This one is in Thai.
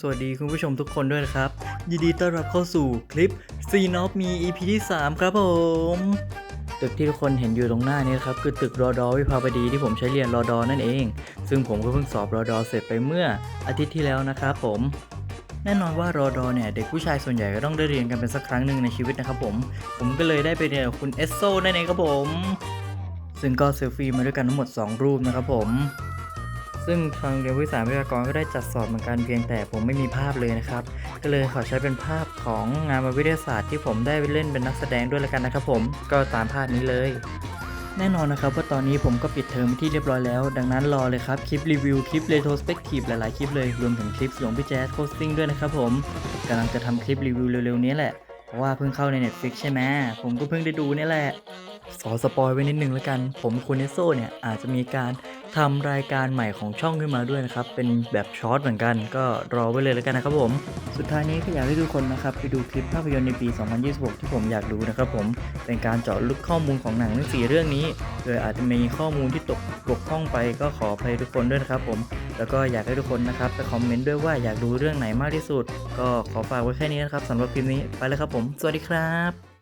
สวัสดีคุณผู้ชมทุกคนด้วยนะครับ ยินดีต้อนรับเข้าสู่คลิป c n o p มี EP ที่ 3 ครับผม ตึกที่ทุกคนเห็นอยู่ตรงหน้านี้ครับ คือตึกรอดอวิภาวดีที่ผมใช้เรียนรอดอนั่นเอง ซึ่งผมก็เพิ่งสอบรอดอเสร็จไปเมื่ออาทิตย์ที่แล้วนะครับผมแน่นอนว่ารอดอเนี่ย เด็กผู้ชายส่วนใหญ่ก็ต้องได้เรียนกันเป็นสักครั้งหนึ่งในชีวิตนะครับผม ผมก็เลยได้ไปเรียนกับคุณเอสโซนั่นเองครับผม ซึ่งก็เซลฟี่มาด้วยกันทั้งหมด 2 รูปนะครับผม ซึ่งทางเรียนวิสาวิทยากรก็ได้จัดสอบเหมือนกันเพียงแต่ผมไม่มีภาพเลยนะครับ ก็เลยขอใช้เป็นภาพของงานวิทยาศาสตร์ที่ผมได้ไปเล่นเป็นนักแสดงด้วยแล้วกันนะครับ ผมก็ตามภาพนี้เลย แน่นอนนะครับว่าตอนนี้ผมก็ปิดเทอมที่เรียบร้อยแล้ว ดังนั้นรอเลยครับคลิปรีวิวคลิปเรโทรสเปกทีฟหลายๆคลิปเลยรวมถึงคลิปของพี่แจ๊สโคสติ้งด้วยนะครับผมกำลังจะทำคลิปรีวิวเร็วๆนี้แหละเพราะว่าเพิ่งเข้าใน Netflix ใช่ไหมผมก็เพิ่งได้ดูนี่แหละ อสปอยไว้นิดนึงแล้วกัน ผมคุณเนโซเนี่ยอาจจะมีการทำรายการใหม่ของช่องขึ้นมาด้วยนะครับ เป็นแบบช็อตเหมือนกัน ก็รอไว้เลยแล้วกันนะครับผม สุดท้ายนี้ก็อยากให้ทุกคนนะครับ ไปดูคลิปภาพยนตร์ในปี 2026 ที่ผมอยากดูนะครับผม เป็นการเจาะลึกข้อมูลของหนังทั้งสี่เรื่องนี้โดยอาจจะมีข้อมูลที่ตกบกพร่องไปก็ขออภัยทุกคนด้วยนะครับผม แล้วก็อยากให้ทุกคนนะครับไปคอมเมนต์ด้วยว่าอยากดูเรื่องไหนมากที่สุด ก็ขอฝากไว้แค่นี้นะครับสำหรับคลิปนี้ไปแล้วครับผม สวัสดีครับ